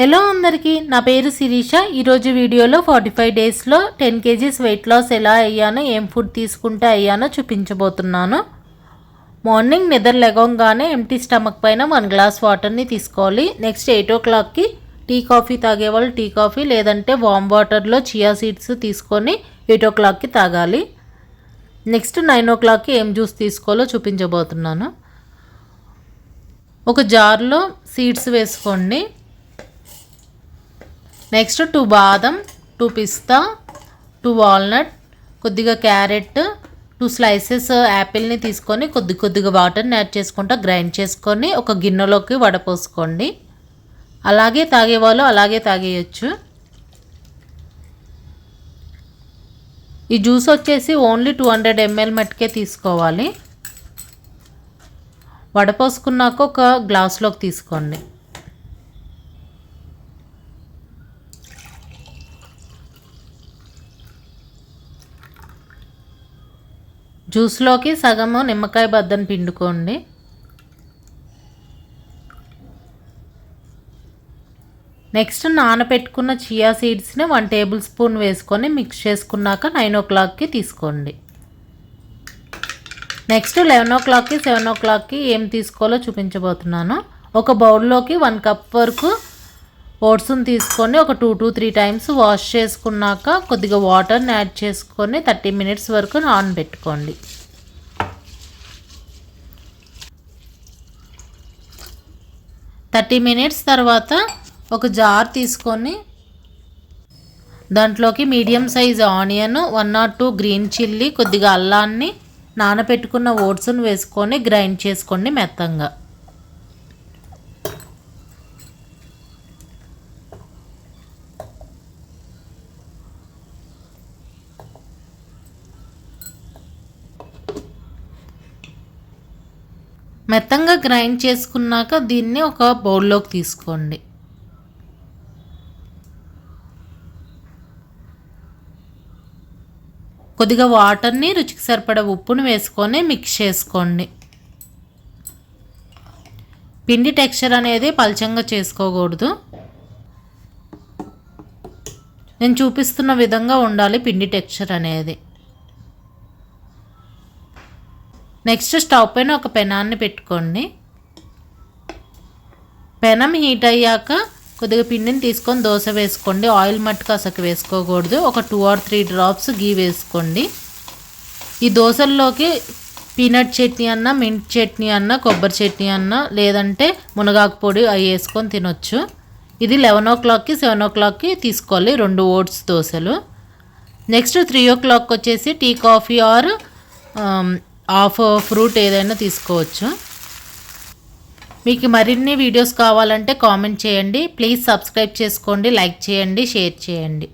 Hello అందరికీ నా పేరు శిరీష. ఈరోజు వీడియోలో ఫార్టీ ఫైవ్ డేస్లో టెన్ కేజీస్ వెయిట్ లాస్ ఎలా అయ్యానో ఏం ఫుడ్ తీసుకుంటే అయ్యానో చూపించబోతున్నాను. మార్నింగ్ నిద్ర లెగంగానే ఎంటీ స్టమక్ పైన వన్ గ్లాస్ వాటర్ని తీసుకోవాలి. నెక్స్ట్ ఎయిట్ ఓ క్లాక్కి టీ కాఫీ తాగేవాళ్ళు టీ కాఫీ లేదంటే వామ్ వాటర్లో చియా సీడ్స్ తీసుకొని ఎయిట్ ఓ క్లాక్కి తాగాలి. నెక్స్ట్ నైన్ ఓ క్లాక్కి ఏం జ్యూస్ తీసుకోవాలో చూపించబోతున్నాను. ఒక జార్లో సీడ్స్ వేసుకోండి. నెక్స్ట్ టూ బాదం టూ పిస్తా టూ వాల్నట్ కొద్దిగా క్యారెట్ టూ స్లైసెస్ యాపిల్ని తీసుకొని కొద్ది కొద్దిగా వాటర్ని యాడ్ చేసుకుంటా గ్రైండ్ చేసుకొని ఒక గిన్నెలోకి వడపోసుకోండి. అలాగే తాగేవాళ్ళు అలాగే తాగేయచ్చు. ఈ జ్యూస్ వచ్చేసి ఓన్లీ టూ హండ్రెడ్ ఎంఎల్ మట్టుకే తీసుకోవాలి. వడపోసుకున్నాక ఒక గ్లాస్లోకి తీసుకోండి. జ్యూస్లోకి సగము నిమ్మకాయ బద్దను పిండుకోండి. నెక్స్ట్ నానబెట్టుకున్న చియా సీడ్స్ని వన్ టేబుల్ స్పూన్ వేసుకొని మిక్స్ చేసుకున్నాక నైన్ ఓ క్లాక్కి తీసుకోండి. నెక్స్ట్ లెవెన్ ఓ క్లాక్కి సెవెన్ ఓ క్లాక్కి ఏం తీసుకోవాలో చూపించబోతున్నాను. ఒక బౌల్లోకి వన్ కప్ వరకు ఓట్స్ని తీసుకొని ఒక two two three times wash చేసుకున్నాక కొద్దిగా వాటర్ని యాడ్ చేసుకొని థర్టీ మినిట్స్ వరకు నానబెట్టుకోండి థర్టీ మినిట్స్ తర్వాత ఒక జార్ తీసుకొని దాంట్లోకి medium size onion one not two green chilli కొద్దిగా అల్లాన్ని నానబెట్టుకున్న ఓట్స్ని వేసుకొని గ్రైండ్ చేసుకోండి మెత్తంగా. మెత్తంగా గ్రైండ్ చేసుకున్నాక దీన్ని ఒక బౌల్లోకి తీసుకోండి. కొద్దిగా వాటర్ని రుచికి సరిపడ ఉప్పును వేసుకొని మిక్స్ చేసుకోండి. పిండి టెక్స్చర్ అనేది పలచంగా చేసుకోకూడదు. నేను చూపిస్తున్న విధంగా ఉండాలి పిండి టెక్స్చర్ అనేది. నెక్స్ట్ స్టవ్ పైన ఒక పెనాన్ని పెట్టుకోండి. పెనం హీట్ అయ్యాక కొద్దిగా పిండిని తీసుకొని దోశ వేసుకోండి. ఆయిల్ మట్టుకు అసలు వేసుకోకూడదు. ఒక two or three drops ghee వేసుకోండి. ఈ దోశల్లోకి పీనట్ చట్నీ అన్న మింట్ చట్నీ అన్న కొబ్బరి చట్నీ అన్న లేదంటే మునగాకు పొడి అవి వేసుకొని తినొచ్చు. ఇది లెవెన్ ఓ క్లాక్కి సెవెన్ ఓ క్లాక్కి తీసుకోవాలి రెండు ఓట్స్ దోశలు. నెక్స్ట్ త్రీ ఓ క్లాక్ వచ్చేసి tea coffee or of fruit ఏదైనా తీసుకోవచ్చు. మీకు మరిన్ని వీడియోస్ కావాలంటే కామెంట్ చేయండి. ప్లీజ్ సబ్స్క్రైబ్ చేసుకోండి లైక్ చేయండి షేర్ చేయండి.